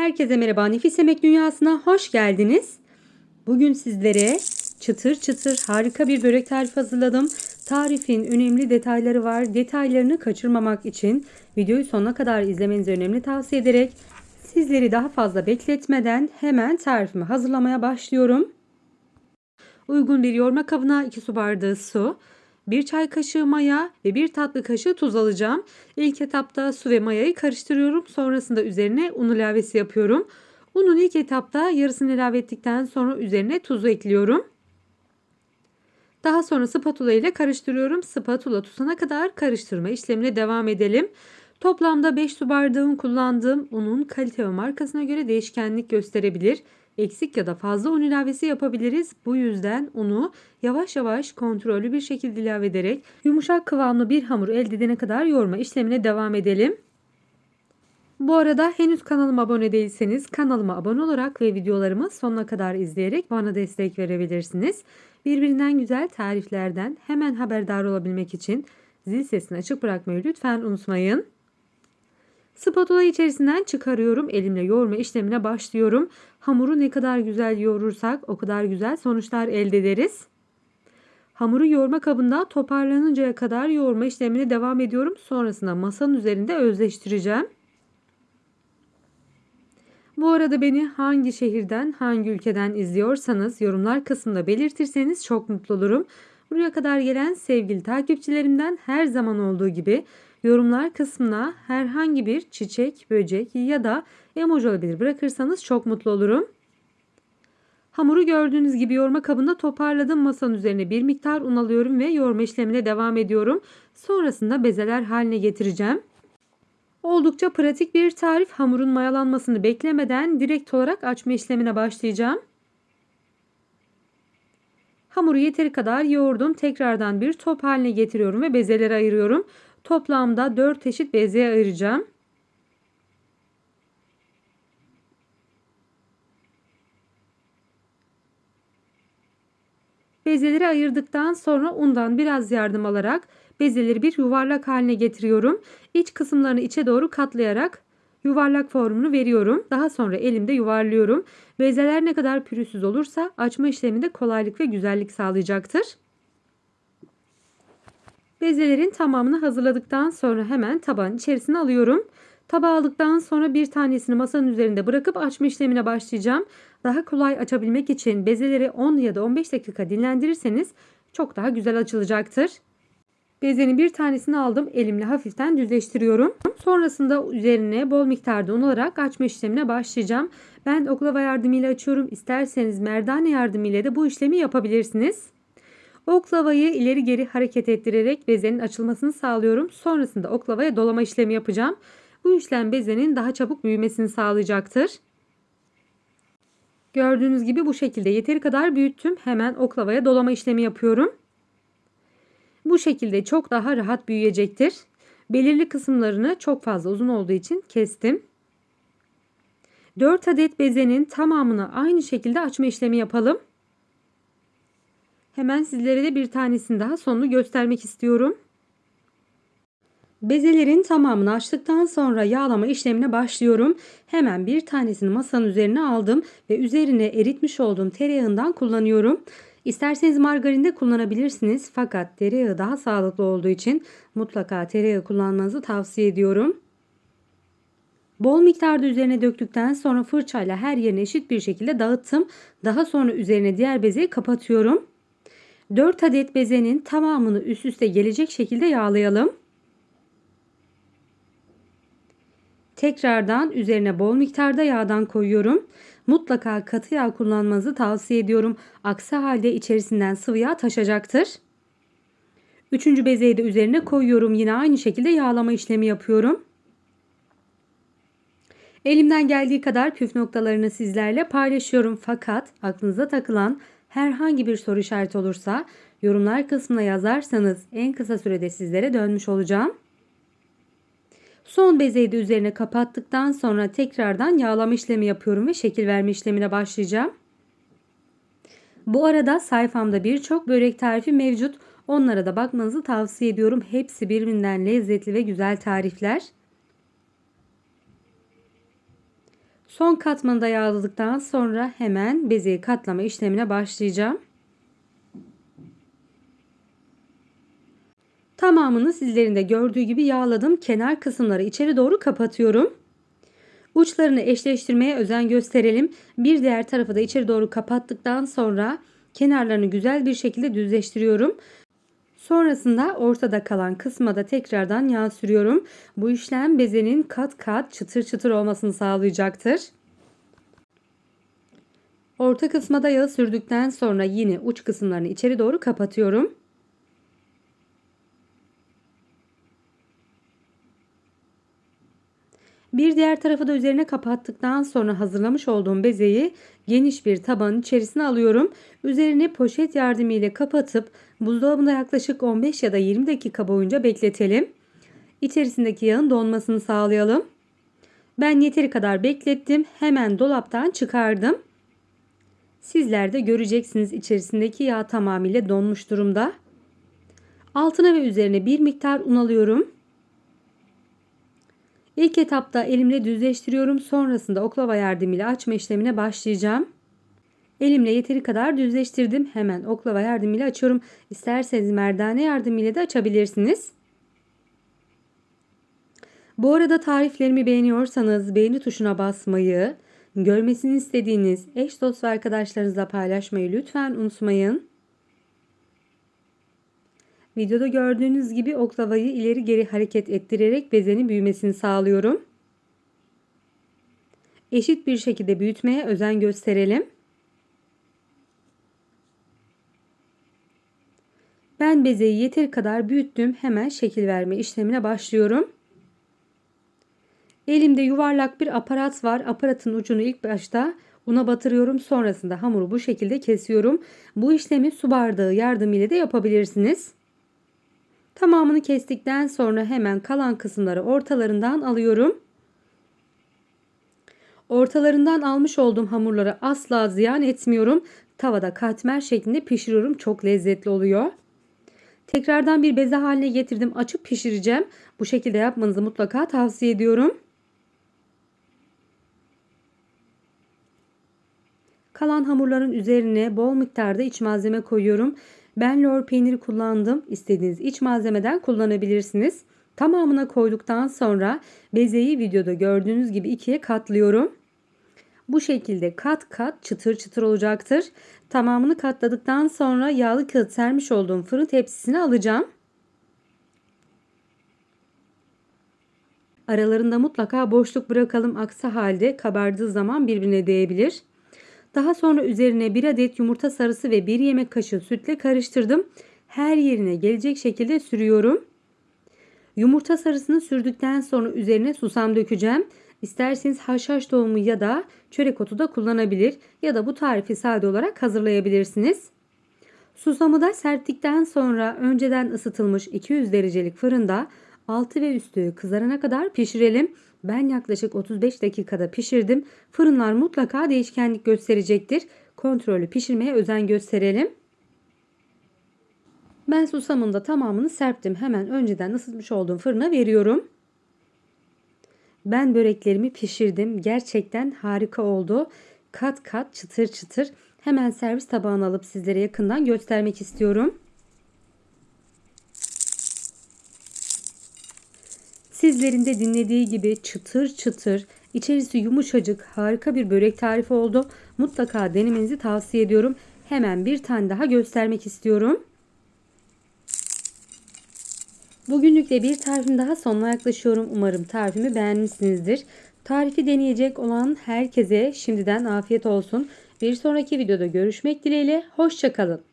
Herkese merhaba. Nefis Yemek Dünyası'na hoş geldiniz. Bugün sizlere çıtır çıtır harika bir börek tarifi hazırladım. Tarifin önemli detayları var. Detaylarını kaçırmamak için videoyu sonuna kadar izlemenizi önemli tavsiye ederek sizleri daha fazla bekletmeden hemen tarifimi hazırlamaya başlıyorum. Uygun bir yoğurma kabına 2 su bardağı su, 1 çay kaşığı maya ve 1 tatlı kaşığı tuz alacağım. İlk etapta su ve mayayı karıştırıyorum. Sonrasında üzerine un ilavesi yapıyorum. Unun ilk etapta yarısını ilave ettikten sonra üzerine tuzu ekliyorum. Daha sonra spatula ile karıştırıyorum. Spatula tutana kadar karıştırma işlemine devam edelim. Toplamda 5 su bardağı kullandığım unun kalite ve markasına göre değişkenlik gösterebilir eksik ya da fazla un ilavesi yapabiliriz. Bu yüzden unu yavaş yavaş kontrollü bir şekilde ilave ederek yumuşak kıvamlı bir hamur elde edene kadar yoğurma işlemine devam edelim. Bu arada henüz kanalıma abone değilseniz kanalıma abone olarak ve videolarımı sonuna kadar izleyerek bana destek verebilirsiniz. Birbirinden güzel tariflerden hemen haberdar olabilmek için zil sesini açık bırakmayı lütfen unutmayın. Spatula içerisinden çıkarıyorum. Elimle yoğurma işlemine başlıyorum. Hamuru ne kadar güzel yoğurursak o kadar güzel sonuçlar elde ederiz. Hamuru yoğurma kabında toparlanıncaya kadar yoğurma işlemine devam ediyorum. Sonrasında masanın üzerinde özleştireceğim. Bu arada beni hangi şehirden, hangi ülkeden izliyorsanız yorumlar kısmında belirtirseniz çok mutlu olurum. Buraya kadar gelen sevgili takipçilerimden her zaman olduğu gibi Yorumlar kısmına herhangi bir çiçek, böcek ya da emoji olabilir bırakırsanız çok mutlu olurum. Hamuru gördüğünüz gibi yoğurma kabında toparladım. Masanın üzerine bir miktar un alıyorum ve yoğurma işlemine devam ediyorum. Sonrasında bezeler haline getireceğim. Oldukça pratik bir tarif. Hamurun mayalanmasını beklemeden direkt olarak açma işlemine başlayacağım. Hamuru yeteri kadar yoğurdum. Tekrardan bir top haline getiriyorum ve bezeleri ayırıyorum. Toplamda 4 eşit bezeye ayıracağım. Bezeleri ayırdıktan sonra undan biraz yardım alarak bezeleri bir yuvarlak haline getiriyorum. İç kısımlarını içe doğru katlayarak yuvarlak formunu veriyorum. Daha sonra elimde yuvarlıyorum. Bezeler ne kadar pürüzsüz olursa açma işleminde kolaylık ve güzellik sağlayacaktır. Bezelerin tamamını hazırladıktan sonra hemen tabağın içerisine alıyorum. Tabağı aldıktan sonra bir tanesini masanın üzerinde bırakıp açma işlemine başlayacağım. Daha kolay açabilmek için bezeleri 10 ya da 15 dakika dinlendirirseniz çok daha güzel açılacaktır. Bezenin bir tanesini aldım. Elimle hafiften düzleştiriyorum. Sonrasında üzerine bol miktarda un alarak açma işlemine başlayacağım. Ben oklava yardımıyla açıyorum. İsterseniz merdane yardımıyla da bu işlemi yapabilirsiniz. Oklavayı ileri geri hareket ettirerek bezenin açılmasını sağlıyorum. Sonrasında oklavaya dolama işlemi yapacağım. Bu işlem bezenin daha çabuk büyümesini sağlayacaktır. Gördüğünüz gibi bu şekilde yeteri kadar büyüttüm. Hemen oklavaya dolama işlemi yapıyorum. Bu şekilde çok daha rahat büyüyecektir. Belirli kısımlarını çok fazla uzun olduğu için kestim. 4 adet bezenin tamamını aynı şekilde açma işlemi yapalım. Hemen sizlere de bir tanesini daha sonunu göstermek istiyorum. Bezelerin tamamını açtıktan sonra yağlama işlemine başlıyorum. Hemen bir tanesini masanın üzerine aldım ve üzerine eritmiş olduğum tereyağından kullanıyorum. İsterseniz margarin de kullanabilirsiniz fakat tereyağı daha sağlıklı olduğu için mutlaka tereyağı kullanmanızı tavsiye ediyorum. Bol miktarda üzerine döktükten sonra fırçayla her yerine eşit bir şekilde dağıttım. Daha sonra üzerine diğer bezeyi kapatıyorum. 4 adet bezenin tamamını üst üste gelecek şekilde yağlayalım. Tekrardan üzerine bol miktarda yağdan koyuyorum. Mutlaka katı yağ kullanmanızı tavsiye ediyorum. Aksi halde içerisinden sıvı yağ taşacaktır. Üçüncü bezeyi de üzerine koyuyorum. Yine aynı şekilde yağlama işlemi yapıyorum. Elimden geldiği kadar püf noktalarını sizlerle paylaşıyorum. Fakat aklınıza takılan herhangi bir soru işareti olursa yorumlar kısmına yazarsanız en kısa sürede sizlere dönmüş olacağım. Son bezeyi de üzerine kapattıktan sonra tekrardan yağlama işlemi yapıyorum ve şekil verme işlemine başlayacağım. Bu arada sayfamda birçok börek tarifi mevcut. Onlara da bakmanızı tavsiye ediyorum. Hepsi birbirinden lezzetli ve güzel tarifler. Son katmanı da yağladıktan sonra hemen bezeyi katlama işlemine başlayacağım. Tamamını sizlerin de gördüğü gibi yağladım. Kenar kısımları içeri doğru kapatıyorum. Uçlarını eşleştirmeye özen gösterelim. Bir diğer tarafı da içeri doğru kapattıktan sonra kenarlarını güzel bir şekilde düzleştiriyorum. Sonrasında ortada kalan kısma da tekrardan yağ sürüyorum. Bu işlem bezenin kat kat çıtır çıtır olmasını sağlayacaktır. Orta kısma da yağı sürdükten sonra yine uç kısımlarını içeri doğru kapatıyorum. Bir diğer tarafı da üzerine kapattıktan sonra hazırlamış olduğum bezeyi geniş bir tabanın içerisine alıyorum. Üzerine poşet yardımıyla kapatıp buzdolabında yaklaşık 15 ya da 20 dakika boyunca bekletelim. İçerisindeki yağın donmasını sağlayalım. Ben yeteri kadar beklettim. Hemen dolaptan çıkardım. Sizler de göreceksiniz içerisindeki yağ tamamıyla donmuş durumda. Altına ve üzerine bir miktar un alıyorum. İlk etapta elimle düzleştiriyorum. Sonrasında oklava yardımıyla açma işlemine başlayacağım. Elimle yeteri kadar düzleştirdim. Hemen oklava yardımıyla açıyorum. İsterseniz merdane yardımıyla da açabilirsiniz. Bu arada tariflerimi beğeniyorsanız beğeni tuşuna basmayı, görmesini istediğiniz eş dost ve arkadaşlarınızla paylaşmayı lütfen unutmayın. Videoda gördüğünüz gibi oklavayı ileri geri hareket ettirerek bezenin büyümesini sağlıyorum. Eşit bir şekilde büyütmeye özen gösterelim. Ben bezeyi yeteri kadar büyüttüm. Hemen şekil verme işlemine başlıyorum. Elimde yuvarlak bir aparat var. Aparatın ucunu ilk başta una batırıyorum. Sonrasında hamuru bu şekilde kesiyorum. Bu işlemi su bardağı yardımıyla da yapabilirsiniz. Tamamını kestikten sonra hemen kalan kısımları ortalarından alıyorum. Ortalarından almış olduğum hamurları asla ziyan etmiyorum. Tavada katmer şeklinde pişiriyorum. Çok lezzetli oluyor. Tekrardan bir beze haline getirdim. Açıp pişireceğim. Bu şekilde yapmanızı mutlaka tavsiye ediyorum. Kalan hamurların üzerine bol miktarda iç malzeme koyuyorum. Ben lor peyniri kullandım. İstediğiniz iç malzemeden kullanabilirsiniz. Tamamına koyduktan sonra bezeyi videoda gördüğünüz gibi ikiye katlıyorum. Bu şekilde kat kat çıtır çıtır olacaktır. Tamamını katladıktan sonra yağlı kağıt sermiş olduğum fırın tepsisine alacağım. Aralarında mutlaka boşluk bırakalım aksi halde kabardığı zaman birbirine değebilir. Daha sonra üzerine bir adet yumurta sarısı ve bir yemek kaşığı sütle karıştırdım. Her yerine gelecek şekilde sürüyorum. Yumurta sarısını sürdükten sonra üzerine susam dökeceğim. İsterseniz haşhaş tohumu ya da çörek otu da kullanabilir ya da bu tarifi sade olarak hazırlayabilirsiniz. Susamı da serttikten sonra önceden ısıtılmış 200 derecelik fırında altı ve üstü kızarana kadar pişirelim. Ben yaklaşık 35 dakikada pişirdim. Fırınlar mutlaka değişkenlik gösterecektir. Kontrollü pişirmeye özen gösterelim. Ben susamın da tamamını serptim. Hemen önceden ısıtmış olduğum fırına veriyorum. Ben böreklerimi pişirdim. Gerçekten harika oldu. Kat kat çıtır çıtır. Hemen servis tabağına alıp sizlere yakından göstermek istiyorum. Sizlerin de dinlediği gibi çıtır çıtır, içerisi yumuşacık, harika bir börek tarifi oldu. Mutlaka denemenizi tavsiye ediyorum. Hemen bir tane daha göstermek istiyorum. Bugünlük de bir tarifim daha sonuna yaklaşıyorum. Umarım tarifimi beğenmişsinizdir. Tarifi deneyecek olan herkese şimdiden afiyet olsun. Bir sonraki videoda görüşmek dileğiyle. Hoşçakalın.